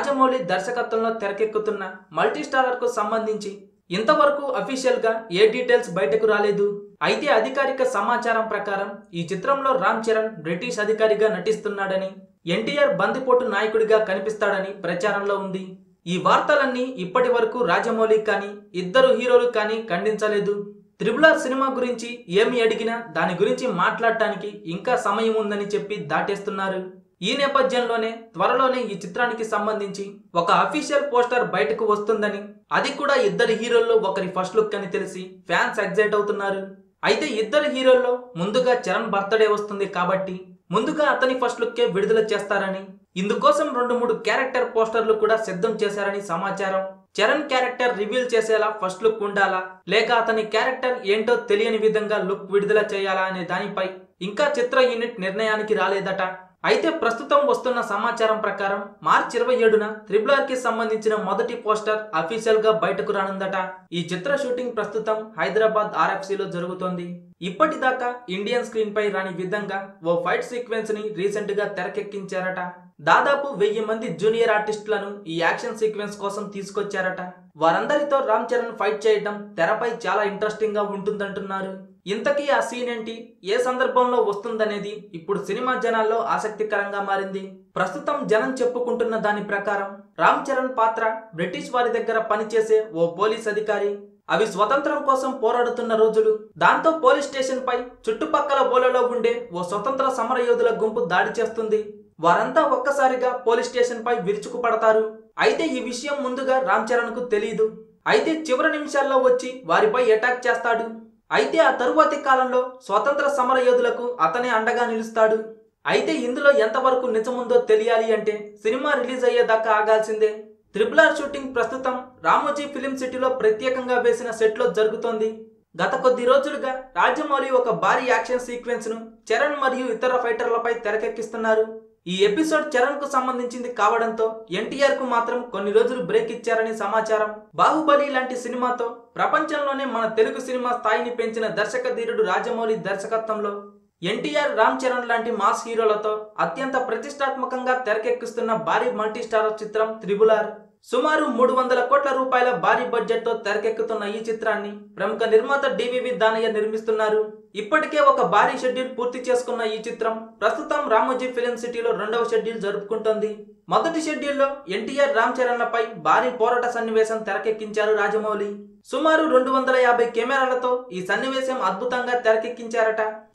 రాజమౌళి దర్శకత్వంలో తెరకెక్కుతున్న మల్టీస్టారర్కు సంబంధించి ఇంతవరకు అఫీషియల్గా ఏ డీటెయిల్స్ బయటకు రాలేదు. అయితే అధికారిక సమాచారం ప్రకారం ఈ చిత్రంలో రామ్ చరణ్ బ్రిటిష్ అధికారిగా నటిస్తున్నాడని ఎన్టీఆర్ బందిపోటు నాయకుడిగా కనిపిస్తాడని ప్రచారంలో ఉంది. ఈ వార్తలన్నీ ఇప్పటి వరకు రాజమౌళి కానీ ఇద్దరు హీరోలు కానీ ఖండించలేదు. త్రిబుల్ సినిమా గురించి ఏమి అడిగినా దాని గురించి మాట్లాడటానికి ఇంకా సమయం ఉందని చెప్పి దాటేస్తున్నారు. ఈ నేపథ్యంలోనే త్వరలోనే ఈ చిత్రానికి సంబంధించి ఒక అఫీషియల్ పోస్టర్ బయటకు వస్తుందని అది కూడా ఇద్దరు హీరోల్లో ఒకరి ఫస్ట్ లుక్ అని తెలిసి ఫ్యాన్స్ ఎగ్జైట్ అవుతున్నారు. అయితే ఇద్దరు హీరోల్లో ముందుగా చరణ్ బర్త్డే వస్తుంది కాబట్టి ముందుగా అతని ఫస్ట్ లుక్కే విడుదల చేస్తారని ఇందుకోసం రెండు మూడు క్యారెక్టర్ పోస్టర్లు కూడా సిద్ధం చేశారని సమాచారం. చరణ్ క్యారెక్టర్ రివీల్ చేసేలా ఫస్ట్ లుక్ ఉండాలా లేక అతని క్యారెక్టర్ ఏంటో తెలియని విధంగా లుక్ విడుదల చేయాలా అనే దానిపై ఇంకా చిత్ర యూనిట్ నిర్ణయానికి రాలేదట. అయితే ప్రస్తుతం వస్తున్న సమాచారం ప్రకారం మార్చి ఇరవై ఏడున త్రిబుల్ ఆర్కి సంబంధించిన మొదటి పోస్టర్ అఫీషియల్గా బయటకు రానుందట. ఈ చిత్ర షూటింగ్ ప్రస్తుతం హైదరాబాద్ RFC జరుగుతోంది. ఇప్పటిదాకా ఇండియన్ స్క్రీన్ పై రాని విధంగా ఓ ఫైట్ సీక్వెన్స్ని రీసెంట్గా తెరకెక్కించారట. దాదాపు వెయ్యి మంది జూనియర్ ఆర్టిస్టులను ఈ యాక్షన్ సీక్వెన్స్ కోసం తీసుకొచ్చారట. వారందరితో రామ్ చరణ్ ఫైట్ చేయడం తెరపై చాలా ఇంట్రెస్టింగ్గా ఉంటుందంటున్నారు. ఇంతకీ ఆ సీన్ ఏంటి? ఏ సందర్భంలో వస్తుందనేది? ఇప్పుడు సినిమా జనాల్లో ఆసక్తికరంగా మారింది. ప్రస్తుతం జనం చెప్పుకుంటున్న దాని ప్రకారం రామ్ చరణ్ పాత్ర బ్రిటిష్ వారి దగ్గర పనిచేసే ఓ పోలీస్ అధికారి. అవి స్వతంత్రం కోసం పోరాడుతున్న రోజులు. దాంతో పోలీస్ స్టేషన్ పై చుట్టుపక్కల బోలలో ఉండే ఓ స్వతంత్ర సమరయోధుల గుంపు దాడి చేస్తుంది. వారంతా ఒక్కసారిగా పోలీస్ స్టేషన్ పై విరుచుకుపడతారు. అయితే ఈ విషయం ముందుగా రామ్ చరణ్కు తెలియదు అయితే చివరి నిమిషాల్లో వచ్చి వారిపై అటాక్ చేస్తాడు. అయితే ఆ తరువాతి కాలంలో స్వతంత్ర సమర యోధులకు అతనే అండగా నిలుస్తాడు. అయితే ఇందులో ఎంతవరకు నిజముందో తెలియాలి అంటే సినిమా రిలీజ్ అయ్యేదాకా ఆగాల్సిందే. త్రిబుల్ ఆర్ షూటింగ్ ప్రస్తుతం రామోజీ ఫిలిం సిటీలో ప్రత్యేకంగా వేసిన సెట్లో జరుగుతోంది. గత కొద్ది రోజులుగా రాజమౌళి ఒక భారీ యాక్షన్ సీక్వెన్స్ను చరణ్ మరియు ఇతర ఫైటర్లపై తెరకెక్కిస్తున్నారు. ఈ ఎపిసోడ్ చరణ్కు సంబంధించింది కావడంతో ఎన్టీఆర్కు మాత్రం కొన్ని రోజులు బ్రేక్ ఇచ్చారని సమాచారం. బాహుబలి లాంటి సినిమాతో ప్రపంచంలోనే మన తెలుగు సినిమా స్థాయిని పెంచిన దర్శక ధీరుడు రాజమౌళి దర్శకత్వంలో ఎన్టీఆర్ రామ్ చరణ్ లాంటి మాస్ హీరోలతో అత్యంత ప్రతిష్టాత్మకంగా తెరకెక్కిస్తున్న భారీ మల్టీస్టారర్ చిత్రం త్రిబులార్. సుమారు మూడు వందల కోట్ల రూపాయల భారీ బడ్జెట్తో తెరకెక్కుతున్న ఈ చిత్రాన్ని ప్రముఖ నిర్మాత డివివి దానయ్య నిర్మిస్తున్నారు. ఇప్పటికే ఒక భారీ షెడ్యూల్ పూర్తి చేసుకున్న ఈ చిత్రం ప్రస్తుతం రామోజీ ఫిలిం సిటీలో రెండవ షెడ్యూల్ జరుపుకుంటోంది. మొదటి షెడ్యూల్లో ఎన్టీఆర్ రామ్ చరణ్లపై భారీ పోరాట సన్నివేశం తెరకెక్కించారు రాజమౌళి. సుమారు రెండు వందల యాభై కెమెరాలతో ఈ సన్నివేశం అద్భుతంగా తెరకెక్కించారట.